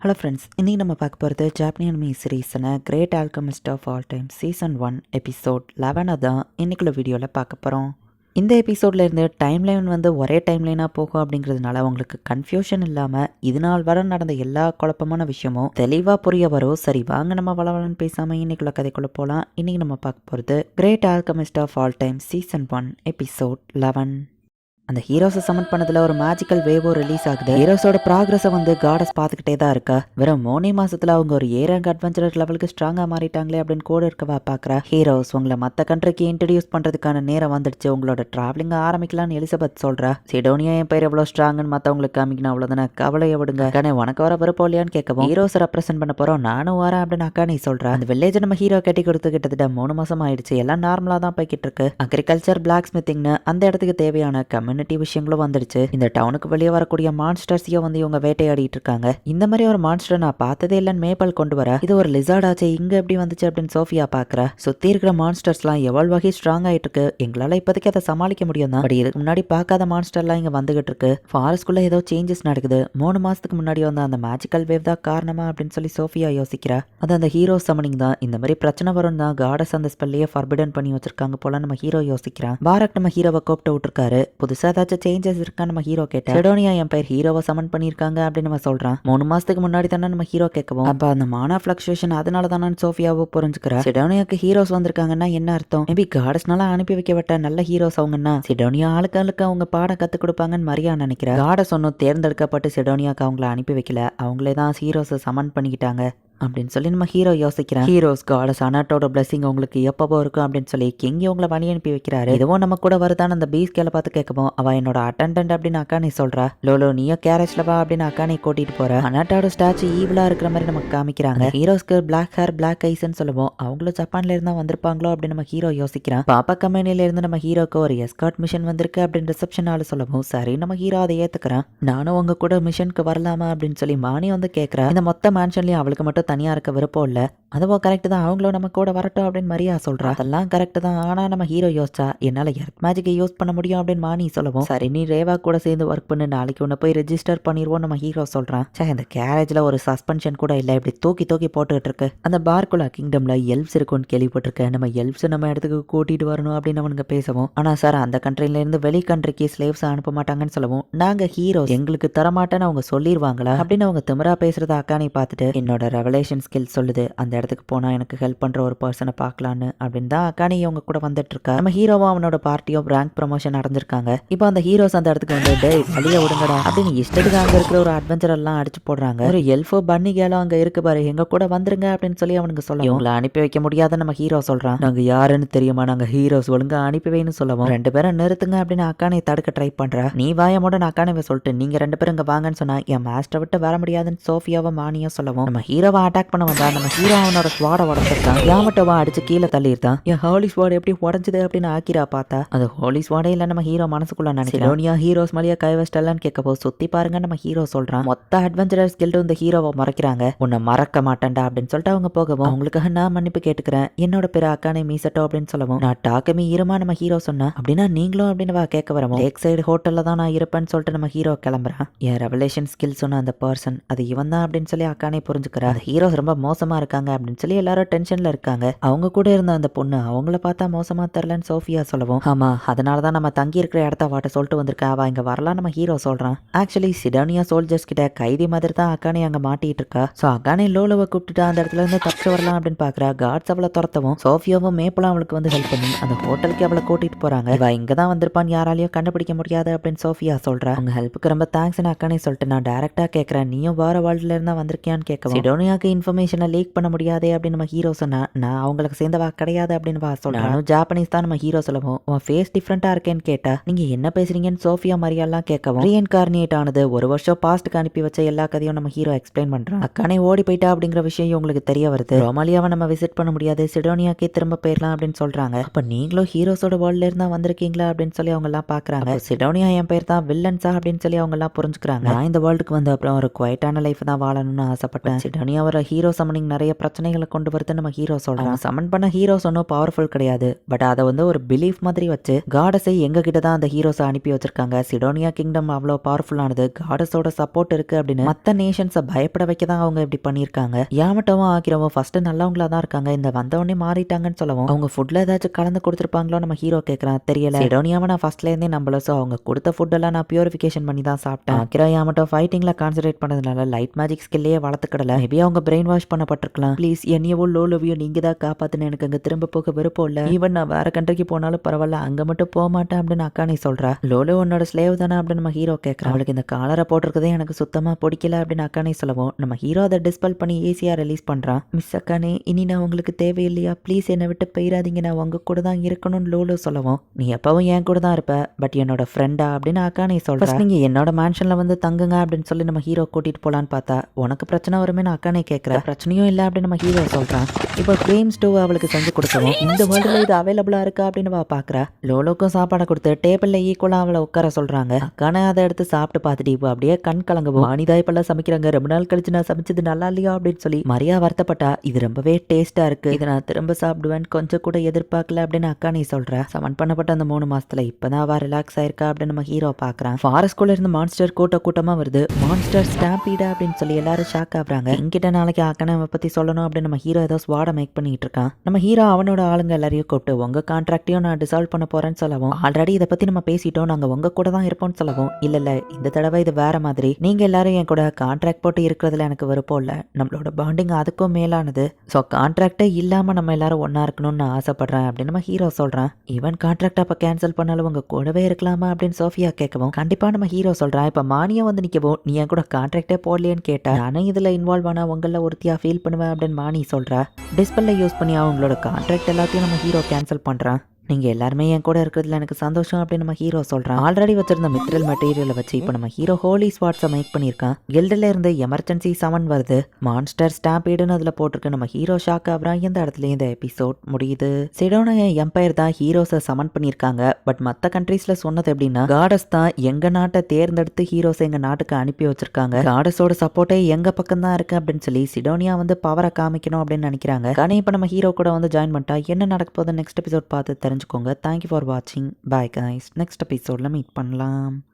Hello friends இன்றைக்கி நம்ம பார்க்க போகிறது ஜாப்பனியன் மீ சீரீஸனை great alchemist of all time season one episode லெவனை தான் இன்றைக்குள்ள வீடியோவில் பார்க்க போகிறோம் இந்த எபிசோடில் இருந்து டைம் லைன் வந்து ஒரே டைம் லைனாக போகும் அப்படிங்கிறதுனால உங்களுக்கு கன்ஃபியூஷன் இல்லாமல் இது நாள் வரை நடந்த எல்லா குழப்பமான விஷயமும் தெளிவாக புரிய வரும். சரி வாங்க நம்ம வளவலன்னு பேசாமல் இன்னைக்குள்ள கதைக்குள்ளே போகலாம் இன்றைக்கி நம்ம பார்க்க போகிறது great alchemist of all time season one episode eleven அந்த ஹீரோஸை சமன் பண்ணதுல ஒரு மேஜிக்கல் வேவோ ரிலீஸ் ஆகுது. ஹீரோஸோட ப்ராக்ரஸை வந்து காடஸ் பார்த்துக்கிட்டே தான் இருக்கா? வெறும் மூணே மாசத்துல அவங்க ஒரு ஏ அட்வென்ச்சரர் லெவலுக்கு ஸ்ட்ராங்கா மாறிட்டாங்களே அப்படின்னு கூட இருக்கவா பாக்குறா ஹீரோஸ் உங்களை மத்த கண்ட்ரிக்கு இன்ட்ரடியூஸ் பண்றதுக்கான நேரம் வந்துடுச்சு. உங்களோட டிராவலிங் ஆரம்பிக்கலாம்னு எலிசபெத் சொல்றா. சிடோனியா என் பேர் எவ்வளவு ஸ்ட்ராங்னு மத்தவங்களுக்கு காமிக்கணும் அவ்வளவுதானே? கவலையை விடுங்க. அக்கானே உனக்கு வர விருப்பம் இல்லையான்னு கேட்கவும் ஹீரோஸ் ரெப்ரசென்ட் பண்ண போறோம் நானும் வரேன் அப்படின்னு அக்கா நீ சொல்றா. அந்த வில்லேஜ் நம்ம ஹீரோ கட்டி கொடுத்து கிட்டத்தட்ட மூணு மாசம் ஆயிடுச்சு. எல்லாம் நார்மலா தான் போய்கிட்டு இருக்கு. அக்ரிகல்ச்சர் பிளாக் ஸ்மித்திங்னு அந்த இடத்துக்கு தேவையான கம்யூனிட்டி விஷயங்களும் வந்துடுச்சு. இந்த டவுனுக்கு வெளியே வரக்கூடிய மான்ஸ்டர்ஸையும் வந்து இவங்க வேட்டையாடிட்டு இருக்காங்க. இந்த மாதிரி ஒரு மான்ஸ்டர் நான் பார்த்ததே இல்லைன்னு மேபால் கொண்டு வர இது ஒரு லிசார்ட் ஆச்சு இங்க எப்படி வந்துச்சு அப்படின்னு சோஃபியா பாக்குற சுத்தி இருக்கிற மான்ஸ்டர்ஸ்லாம் எவ்வளவு வகை ஸ்ட்ராங் ஆயிட்டு இருக்கு. எங்களால இப்போதைக்கு அதை சமாளிக்க முடியும் தான். பட் இதுக்கு முன்னாடி பார்க்காத மான்ஸ்டர்லாம் இங்க வந்துகிட்டு இருக்கு. ஃபாரஸ்ட்குள்ள ஏதோ சேஞ்சஸ் நடக்குது. மூணு மாசத்துக்கு முன்னாடி வந்த அந்த மேஜிக்கல் வேவ் தான் காரணமா அப்படின்னு சொல்லி சோஃபியா யோசிக்கிறா. அது அந்த ஹீரோ சமனிங் தான். இந்த மாதிரி பிரச்சனை வரும் தான் காடஸ் அந்த ஸ்பெல்லையே ஃபர்பிடன் பண்ணி வச்சிருக்காங்க போல நம்ம ஹீரோ யோசிக்கிறான். பாரக் நம்ம ஹீரோவை கூப்பிட்டு விட்டுருக்காரு. புதுசா ஏதாச்சும் சேஞ்சஸ் இருக்கா? நம்ம ஹீரோ கேட்ட. செடோனியா என் பேர் ஹீரோவை சமன் பண்ணியிருக்காங்க அப்படின்னு நம்ம சொல்றான். மூணு மாசத்துக்கு முன்னாடி தானே நம்ம ஹீரோ கேட்கவும். அப்ப அந்த மானா பிளக்சுவேஷன் அதனால தானே சோஃபியாவோ புரிஞ்சுக்கிறா. செடோனியாக்கு ஹீரோஸ் வந்திருக்காங்கன்னா என்ன அர்த்தம்? மேபி காடஸ்னால அனுப்பி வைக்கப்பட்ட நல்ல ஹீரோஸ் அவங்கன்னா சிடோனியா ஆளுக்கு ஆளுக்கு அவங்க பாடம் கத்து கொடுப்பாங்கன்னு மரியா நினைக்கிறேன் காடஸ் ஒன்றும் தேர்ந்தெடுக்கப்பட்டு சிடோனியாக்கு அவங்கள அனுப்பி வைக்கல. அவங்களே தான் ஹீரோஸை சமன் பண்ணிக்கிட்டாங்க. அப்படின்னு சொல்லி நம்ம ஹீரோ யோசிக்கிறேன். ஹீரோஸ் காடஸ் அனாட்டோட பிளஸிங் உங்களுக்கு எப்பவோ இருக்கும் அப்படின்னு சொல்லி கிங்கி உங்களை வழி அனுப்பி வைக்கிறாரு. இதுவும் நம்ம கூட வருதான்னு அந்த பீஸ் கேல பார்த்து கேட்கவும் அவ என்னோட அட்டண்டன்ட் அப்படின்னு அக்கா நீ சொல்றா? லோலோ நீயோ கேரேஜ்ல வா அப்படின்னு அக்கா நீ கூட்டிட்டு போற. அனாட்டோட ஸ்டாச்சு ஈவிலா இருக்கிற மாதிரி நமக்கு காமிக்கிறாங்க. ஹீரோஸ்க்கு பிளாக் ஹேர் பிளாக் ஐஸ்ன்னு சொல்லுவோம். அவங்களும் ஜப்பான்ல இருந்தா வந்திருப்பாங்களோ அப்படின்னு நம்ம ஹீரோ யோசிக்கிறான். பாப்பா கம்பெனில இருந்து நம்ம ஹீரோக்கு ஒரு எஸ்கார்ட் மிஷன் வந்திருக்கு அப்படின்னு ரிசப்ஷன் ஆளு சொல்லவும் சரி நம்ம ஹீரோ அதை ஏத்துக்கிறான். நானும் உங்க கூட மிஷனுக்கு வரலாமா? அப்படின்னு சொல்லி மானி வந்து கேட்கறா இந்த மொத்த மேன்ஷன்லயும் அவளுக்கு மட்டும் தனியாக இருக்க விருப்பம் இல்லை. அதுவும் கரெக்டு தான். அவங்களும் நம்ம கூட வரட்டும் அப்படின்னு மரியா சொல்கிறா அதெல்லாம் கரெக்டு தான். ஆனால் நம்ம ஹீரோ யோசிச்சா என்னால் எர்த் மேஜிக்கை யூஸ் பண்ண முடியும்? அப்படின்னு மானி சொல்லவும். சரி நீ ரேவா கூட சேர்ந்து ஒர்க் பண்ணு. நாளைக்கு உன்னை போய் ரெஜிஸ்டர் பண்ணிடுவோம் நம்ம ஹீரோ சொல்கிறான் சார் இந்த கேரேஜில் ஒரு சஸ்பென்ஷன் கூட இல்லை. இப்படி தூக்கி தூக்கி போட்டுக்கிட்டு இருக்கு. அந்த பார்க்குலா கிங்டம்ல எல்ப்ஸ் இருக்கும்னு கேள்விப்பட்டிருக்கேன். நம்ம எல்ப்ஸ் நம்ம இடத்துக்கு கூட்டிட்டு வரணும் அப்படின்னு அவனுங்க பேசவும். ஆனால் சார் அந்த கண்ட்ரிலேருந்து வெளி கண்ட்ரிக்கு ஸ்லேவ்ஸ் அனுப்ப மாட்டாங்கன்னு சொல்லவும் நாங்கள் ஹீரோ எங்களுக்கு தரமாட்டேன்னு அவங்க சொல்லிடுவாங்களா அப்படின்னு அவங்க திமிரா பேசுறத அக்கானி பார்த்துட்டு என்னோட ரிலேஷன் ஸ்கில் சொல்லுது. அந்த இடத்துக்கு போனா எனக்கு ஹெல்ப் பண்ற ஒரு பர்சனை பார்க்கலான்னு அப்படின்னு தான் அக்கானி இவங்க கூட வந்துட்டு இருக்கா நம்ம ஹீரோவும் அவனோட பார்ட்டியோ ரேங்க் ப்ரமோஷன் நடந்திருக்காங்க. இப்போ அந்த ஹீரோஸ் அந்த இடத்துக்கு வந்து டே வழிய விடுங்கடா அப்படின்னு இஷ்டத்துக்கு அங்கே இருக்கிற ஒரு அட்வென்ச்சர் எல்லாம் அடிச்சு போடுறாங்க. ஒரு எல்ஃபோ பன்னி கேலோ அங்க இருக்கு பாரு. எங்க கூட வந்துருங்க அப்படின்னு சொல்லி அவனுக்கு சொல்ல இவங்களை அனுப்பி வைக்க முடியாத நம்ம ஹீரோ சொல்றான். நாங்க யாருன்னு தெரியுமா? நாங்க ஹீரோஸ் ஒழுங்கா அனுப்பி வைன்னு சொல்லுவோம். ரெண்டு பேரும் நிறுத்துங்க அப்படின்னு அக்கானை தடுக்க ட்ரை பண்ற. நீ வாயமோட நான் அக்கானை சொல்லிட்டு நீங்க ரெண்டு பேரும் இங்க வாங்கன்னு சொன்னா என் மாஸ்டர் விட்டு வர முடியாதுன்னு சோஃபியாவை மானியும் சொல்லவும். நம்ம ஹீரோவை அட்டாக் பண்ண வந்தா நம்ம ஹீரோ அவனோட ஸ்வாட உடச்சிருக்கான் யாமட்டவா அடிச்சு கீழே தள்ளியிருந்தான் என் ஹோலி ஸ்வாட் எப்படி உடஞ்சது அப்படின்னு ஆக்கிரா பார்த்தா. அது ஹோலி ஸ்வாடே இல்ல நம்ம ஹீரோ மனசுக்குள்ள நினைக்கிறோம் ஹீரோஸ் மலியா கை வச்சிட்டலான்னு கேட்கப்போ சுத்தி பாருங்க நம்ம ஹீரோ சொல்றான். மொத்த அட்வென்ச்சரர்ஸ் கில்டு இந்த ஹீரோவை மறைக்கிறாங்க. உன்னை மறக்க மாட்டேன்டா அப்படின்னு சொல்லிட்டு அவங்க போகவும் அவங்களுக்காக நான் மன்னிப்பு கேட்டுக்கிறேன். என்னோட பேர் அக்கானே மீசட்டோ அப்படின்னு சொல்லவும் நான் டாக்கமே ஈரமா நம்ம ஹீரோ சொன்னா அப்படின்னா நீங்களும் அப்படின்னு வா கேட்க வரமோ லேக் சைடு ஹோட்டல்ல தான் நான் இருப்பேன்னு சொல்லிட்டு நம்ம ஹீரோ கிளம்புறான். என் ரெவலேஷன் ஸ்கில் சொன்ன அந்த பர்சன் அது இவன் தான் அப்படின்னு சொல்லி அக்கானே புரிஞ்சுக்கிறா ஹீரோஸ் ரொம்ப மோசமாக இருக்காங்க அப்படின்னு சொல்லி எல்லாரும் டென்ஷனில் இருக்காங்க. அவங்க கூட இருந்த அந்த பொண்ணு அவங்கள பார்த்தா மோசமாக தெரிலன்னு சோஃபியா சொல்லவும் ஆமா அதனால தான் நம்ம தங்கி இருக்கிற இடத்த வாட்ட சொல்லிட்டு வந்திருக்கா. அவள் இங்கே வரலாம் நம்ம ஹீரோ சொல்கிறான் ஆக்சுவலி சிடோனியா சோல்ஜர்ஸ் கிட்ட கைதி மாதிரி தான் அக்கானே அங்கே மாட்டிட்டு இருக்கா. ஸோ அக்கானே லோலோவை கூப்பிட்டுட்டு அந்த இடத்துல இருந்து தப்பிச்சு வரலாம் அப்படின்னு பார்க்குறா காட்ஸ் அவளை துரத்தவும் சோஃபியாவும் மேப்பலும் அவளுக்கு வந்து ஹெல்ப் பண்ணி அந்த ஹோட்டலுக்கு அவளை கூட்டிட்டு போறாங்க. இவ இங்கே தான் வந்திருப்பான்னு யாராலையும் கண்டுபிடிக்க முடியாது அப்படின்னு சோஃபியா சொல்கிறா உங்க ஹெல்ப்புக்கு ரொம்ப தேங்க்ஸ் அக்கானே சொல்லிட்டு நான் டேரெக்டாக கேட்குறேன் நீயும் வேறு வேர்ல்ட்ல இருந்தா வந்திருக்கியான்னு கேட்கவும் சிடோனியாக்கு இன்ஃபர்மேஷனை லீக் பண்ண முடியாதே அப்படின்னு நம்ம ஹீரோ சொன்னா நான் அவங்களுக்கு சேர்ந்தவா கிடையாது அப்படின்னு வா நானும் ஜாப்பனீஸ் தான் நம்ம ஹீரோ சொல்லவும். உன் ஃபேஸ் டிஃப்ரெண்டா இருக்கேன்னு கேட்டா நீங்க என்ன பேசுறீங்கன்னு சோஃபியா மரியாலாம் கேட்கவும் ரீஎன்கார்னியேட் ஆனது ஒரு வருஷம் பாஸ்ட்டுக்கு அனுப்பி வச்ச எல்லா கதையும் நம்ம ஹீரோ எக்ஸ்பிளைன் பண்றான். அக்கானே ஓடி போயிட்டா அப்படிங்கிற விஷயம் உங்களுக்கு தெரிய வருது. ரொமாலியாவை நம்ம விசிட் பண்ண முடியாது சிடோனியாக்கே திரும்ப போயிடலாம் அப்படின்னு சொல்றாங்க. அப்ப நீங்களும் ஹீரோஸோட வேர்ல்ட்ல இருந்தா வந்திருக்கீங்களா அப்படின்னு சொல்லி அவங்க எல்லாம் பாக்குறாங்க சிடோனியா என் பேர் தான் வில்லன்ஸா அப்படின்னு சொல்லி அவங்க எல்லாம் புரிஞ்சுக்கிறாங்க. நான் இந்த வேர்ல்டுக்கு வந்த அப்புறம் ஒரு குவைட்டான லைஃப் தான் வாழணும்னு ஆசைப்பட்டேன். சிடோனியாவை வர ஹீரோ சமனிங் நிறைய பிரச்சனைகளை கொண்டு வருது நம்ம ஹீரோ சொல்றான் சமன் பண்ண ஹீரோஸ் ஒன்றும் பவர்ஃபுல் கிடையாது. பட் அதை வந்து ஒரு பிலீஃப் மாதிரி வச்சு காடஸை எங்க கிட்ட தான் அந்த ஹீரோஸை அனுப்பி வச்சிருக்காங்க. சிடோனியா கிங்டம் அவ்வளோ பவர்ஃபுல்லானது காடஸோட சப்போர்ட் இருக்கு அப்படின்னு மற்ற நேஷன்ஸை பயப்பட வைக்க தான் அவங்க இப்படி பண்ணியிருக்காங்க. யாமட்டவும் ஆக்கிறவும் ஃபர்ஸ்ட் நல்லவங்களா தான் இருக்காங்க. இந்த வந்தவொடனே மாறிட்டாங்கன்னு சொல்லவும் அவங்க ஃபுட்ல ஏதாச்சும் கலந்து கொடுத்துருப்பாங்களோ நம்ம ஹீரோ கேட்கறான் தெரியல. சிடோனியாவை நான் ஃபர்ஸ்ட்ல இருந்தே நம்பல. ஸோ அவங்க கொடுத்த ஃபுட் எல்லாம் நான் பியூரிஃபிகேஷன் பண்ணி தான் சாப்பிட்டேன். ஆக்கிரா யாமட்டோ ஃபைட்டிங்ல கான்சென்ட்ரேட் பண்ணதுனால லைட் மேஜிக் ஸ்கில்லையே வளர்த்துக்கிடல. மேபி அவங்க பிரெயின் வாஷ் பண்ணப்பட்டிருக்கலாம். ப்ளீஸ் என்னையவோ லோ லவ்யோ நீங்க தான் காப்பாத்துன்னு எனக்கு அங்கே திரும்ப போக விருப்பம் இல்லை. ஈவன் நான் வேற கண்ட்ரிக்கு போனாலும் பரவாயில்ல அங்கே மட்டும் போக மாட்டேன் அப்படின்னு அக்கா நீ லோலோ உன்னோட ஸ்லேவ் தானே அப்படின்னு நம்ம ஹீரோ கேட்கறான் அவளுக்கு இந்த காலரை போட்டிருக்கதே எனக்கு சுத்தமாக பிடிக்கல அப்படின்னு அக்கானே சொல்லவும் நம்ம ஹீரோ அதை டிஸ்பல் பண்ணி ஈஸியாக ரிலீஸ் பண்ணுறான் மிஸ் அக்கானே இனி நான் உங்களுக்கு தேவையில்லையா? ப்ளீஸ் என்னை விட்டு போயிடாதீங்க. நான் உங்க கூட தான் இருக்கணும்னு லோலோ சொல்லவும் நீ எப்பவும் என் கூட தான் இருப்ப பட் என்னோட ஃப்ரெண்டா அப்படின்னு அக்கானே சொல்கிறேன் நீங்கள் என்னோட மேன்ஷனில் வந்து தங்குங்க அப்படின்னு சொல்லி நம்ம ஹீரோ கூட்டிட்டு போலான்னு பார்த்தா உனக்கு பிரச்சனை வருமே நான் அக்கானே கேட்கறேன் பிரச்சனையும் இல்லை அப்படின்னு நம்ம ஹீரோ சொல்றான். இப்போ கிரீம் ஸ்டோவ் அவளுக்கு செஞ்சு கொடுக்கவும் இந்த வேர்ல்டுல இது அவைலபிளா இருக்கா அப்படின்னு அவ பாக்குறா. லோலோக்கும் சாப்பாடை கொடுத்து டேபிள்ல ஈக்குவலா அவளை உட்கார சொல்றாங்க. அக்கானே அதை எடுத்து சாப்பிட்டு பார்த்துட்டு இப்போ அப்படியே கண் கலங்கவும் வாணிதா இப்பெல்லாம் சமைக்கிறாங்க. ரொம்ப நாள் கழிச்சு நான் சமைச்சது நல்லா இல்லையா அப்படின்னு சொல்லி மரியா வருத்தப்பட்டா இது ரொம்பவே டேஸ்டா இருக்கு. இதை நான் திரும்ப சாப்பிடுவேன் கொஞ்சம் கூட எதிர்பார்க்கல அப்படின்னு அக்கா நீ சொல்ற. சமன் பண்ணப்பட்ட அந்த மூணு மாசத்துல இப்பதான் அவ ரிலாக்ஸ் ஆயிருக்கா அப்படின்னு நம்ம ஹீரோ பாக்குறான். ஃபாரஸ்ட்குள்ள இருந்து மான்ஸ்டர் கூட்ட கூட்டமா வருது. மான்ஸ்டர் ஸ்டாம்பீடா அப்படின்னு சொல்லி எல்லாரும் ஷாக் ஆகுறாங்க. என்கிட்ட நாளைக்கு அக்கனை பற்றி சொல்லணும் அப்படின்னு நம்ம ஹீரோ ஏதோ ஸ்வாட மேக் பண்ணிட்டு இருக்கான் நம்ம ஹீரோ அவனோட ஆளுங்க எல்லாரையும் கூப்பிட்டு உங்கள் கான்ட்ராக்டையும் நான் டிசால்வ் பண்ண போகிறேன்னு சொல்லவும் ஆல்ரெடி இதை பற்றி நம்ம பேசிட்டோம் நாங்கள் உங்கள் கூட தான் இருப்போம்னு சொல்லவும் இல்லை இல்லை இந்த தடவை இது வேற மாதிரி. நீங்கள் எல்லாரும் என் கூட கான்ட்ராக்ட் போட்டு இருக்கிறதுல எனக்கு விருப்பம் இல்லை. நம்மளோட பாண்டிங் அதுக்கும் மேலானது. ஸோ கான்ட்ராக்டே இல்லாமல் நம்ம எல்லாரும் ஒன்றா இருக்கணும்னு நான் ஆசைப்படுறேன் அப்படின்னு நம்ம ஹீரோ சொல்கிறான் ஈவன் கான்ட்ராக்ட் அப்போ கேன்சல் பண்ணாலும் உங்கள் கூடவே இருக்கலாமா? அப்படின்னு சோஃபியா கேட்கவும் கண்டிப்பாக நம்ம ஹீரோ சொல்கிறான் இப்போ மானியம் வந்து நிற்கவும் நீ என் கூட கான்ட்ராக்டே போடலையேன்னு கேட்டேன் நானும் இதில் இன்வால்வ் ஆனா உங்கள் ஒருத்தியா ஃபீல் பண்ணுவேன் அப்படின்னு மானி சொல்கிறா டிஸ்பிளே யூஸ் பண்ணி அவங்களோட கான்ட்ராக்ட் எல்லாத்தையும் நம்ம ஹீரோ கேன்சல் பண்றான். நீங்கள் எல்லாருமே என் கூட இருக்கிறதுல எனக்கு சந்தோஷம் அப்படின்னு நம்ம ஹீரோ சொல்கிறான் ஆல்ரெடி வச்சிருந்த மித்ரல் மெட்டீரியலை வச்சு இப்போ நம்ம ஹீரோ ஹோலி ஸ்பாட்ஸை மேக் பண்ணியிருக்கான். கில்டில் இருந்து எமர்ஜென்சி சமன் வருது. மான்ஸ்டர் ஸ்டாம்பீடுன்னு அதில் போட்டிருக்கு நம்ம ஹீரோ ஷாக் ஆகுறான் இந்த இடத்துல இந்த எபிசோட் முடியுது. சிடோனிய எம்பையர் தான் ஹீரோஸை சமன் பண்ணியிருக்காங்க. பட் மற்ற கண்ட்ரீஸில் சொன்னது எப்படின்னா காடஸ் தான் எங்கள் நாட்டை தேர்ந்தெடுத்து ஹீரோஸ் எங்கள் நாட்டுக்கு அனுப்பி வச்சிருக்காங்க. காடஸோட சப்போர்ட்டே எங்கள் பக்கம் தான் இருக்கு அப்படின்னு சொல்லி சிடோனியா வந்து பவரை காமிக்கணும் அப்படின்னு நினைக்கிறாங்க. కానీ இப்போ நம்ம ஹீரோ கூட வந்து ஜாயின் பண்ணிட்டா என்ன நடக்க போகுது நெக்ஸ்ட் எபிசோட் பார்த்து தெரிஞ்சுக்கோங்க. தேங்க்யூ ஃபார் வாட்சிங் பாய் கைஸ் நெக்ஸ்ட் எபிசோடில் மீட் பண்ணலாம்.